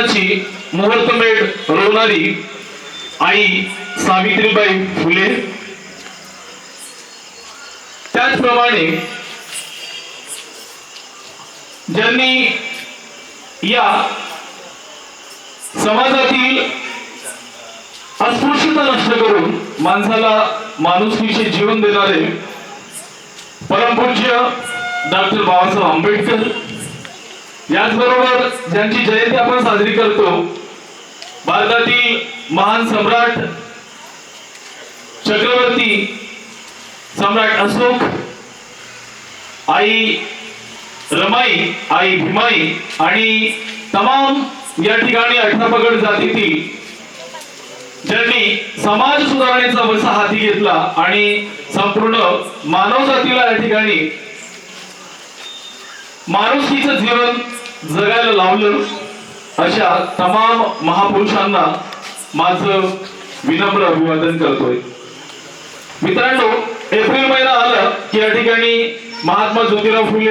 जीवनाची मुहूर्तमेढ रोवणारी आई सावित्रीबाई फुले. त्याचप्रमाणे ज्यांनी या समाजातील अस्पृश्यता नष्ट करून माणसाला माणुसकीचे जीवन देणारे परमपूज्य डॉक्टर बाबासाहेब आंबेडकर याचबरोबर ज्यांची जयंती आपण साजरी करतो भारतातील महान सम्राट चक्रवर्ती सम्राट अशोक आई रमाई आई भीमाई आणि तमाम या ठिकाणी अठरापगड जातीतील ज्यांनी समाज सुधारणेचा वसा हाती घेतला आणि संपूर्ण मानव जातीला या ठिकाणी माणुसकीचं जीवन जगायला लावलं. अशा तमाम महापुरुषांना माझं विनम्र अभिवादन करतोय. मित्रांनो एप्रिल महिना आला की या ठिकाणी महात्मा ज्योतिराव फुले